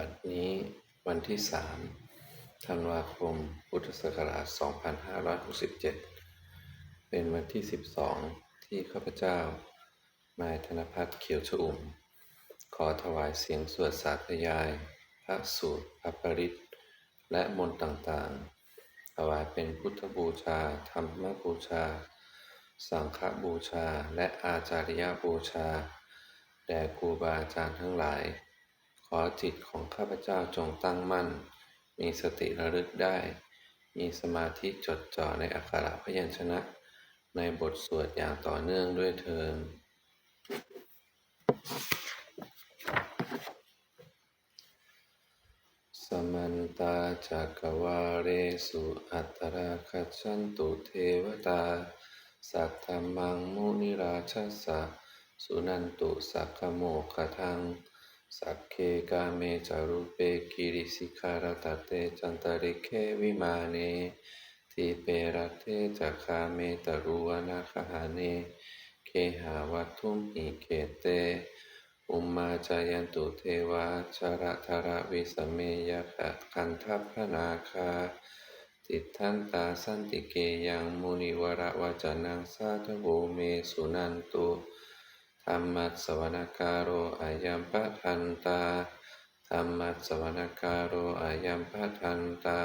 บัดนี้วันที่สามธันวาคม พุทธศักราช 2567 เป็นวันที่ 12 ที่ข้าพเจ้านายธนพัฒน์เขียวชอุ่ม ขอถวายเสียงสวดสาธยาย พระสูตรพระปริตและมนต์ต่างๆ ถวายเป็นพุทธบูชา ธรรมบูชา สังฆบูชา และอาจาริยบูชา แด่ครูบาอาจารย์ทั้งหลาย อจิตของข้าพเจ้าจงตั้งมั่น มีสติระลึกได้ มีสมาธิจดจ่อในอักขระพยัญชนะ ในบทสวดอย่างต่อเนื่องด้วยเทินสมันตาจักวาเรสุอัตตราคัจฉันตุเทวตา สัทธมมังมุนิราชสสะ สุนันตุสักขโมขทัง สักเคกาเมจารุเปกิริสิการตเตจันตริเควิมาเนทีเปรเทจักคาเมตรุวนาคหาเน เคหาวัตถุมหิเกเต อุมมาจายันตุเทวาชระธระวิสเมยขะคันทัพพนาคา ติทันตาสันติเกยังมุนิวระวจนังสาธโวเมสุนันตุ ธรรมัสวนการโรอายัมปะทันตาธรรมัสวนการโรอายัมปะทันตา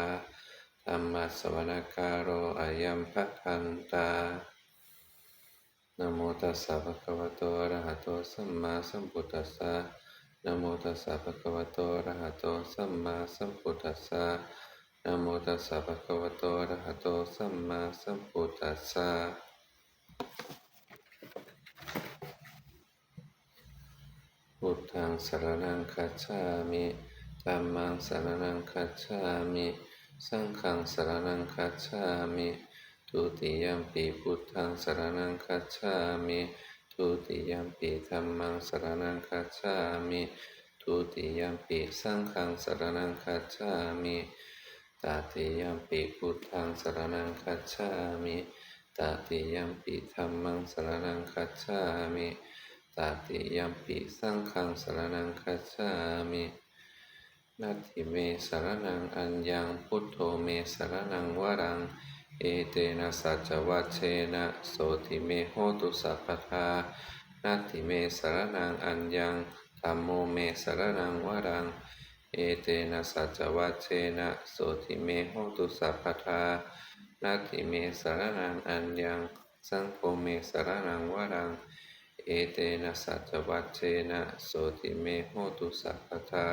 ธรรมัสวนการโรอายัมปะทันตานโมตัสสะภะคะวะโตอะระหะโตสัมมาสัมพุทธัสสะนโมตัสสะภะคะวะโตอะระหะโตสัมมาสัมพุทธัสสะนโมตัสสะภะคะวะโตอะระหะโตสัมมาสัมพุทธัสสะ พุทธังสรณังคัจฉามิธัมมังสรณังคัจฉามิ สังฆังสรณังคัจฉามิทุติยัมปีพุทธังสรณังคัจฉามิทุติยัมปีธัมมังสรณังคัจฉามิทุติยัมปีสังฆังสรณังคัจฉามิตติยัมปีพุทธังสรณังคัจฉามิตติยัมปีธัมมังสรณังคัจฉามิ ตติยัมปีสังฆังสารณังคัจฉามินัตถิเมสารนังอัญญังพุทโธเมสารนังวรัง เอเตนะสัจวัชเชนะโสติเมโหตุสัพพทานัตถิเมสารนังอัญญังธัมโมเมสารนังวรัง เอเตนะสัจวัชเชนะโสติเมโหตุสัพพทานัตถิเมสารนังอัญญัง สังโฆเมสารนังวรัง เอเตนะสัจวัชเชนะโสติเมโหตุสัพพทา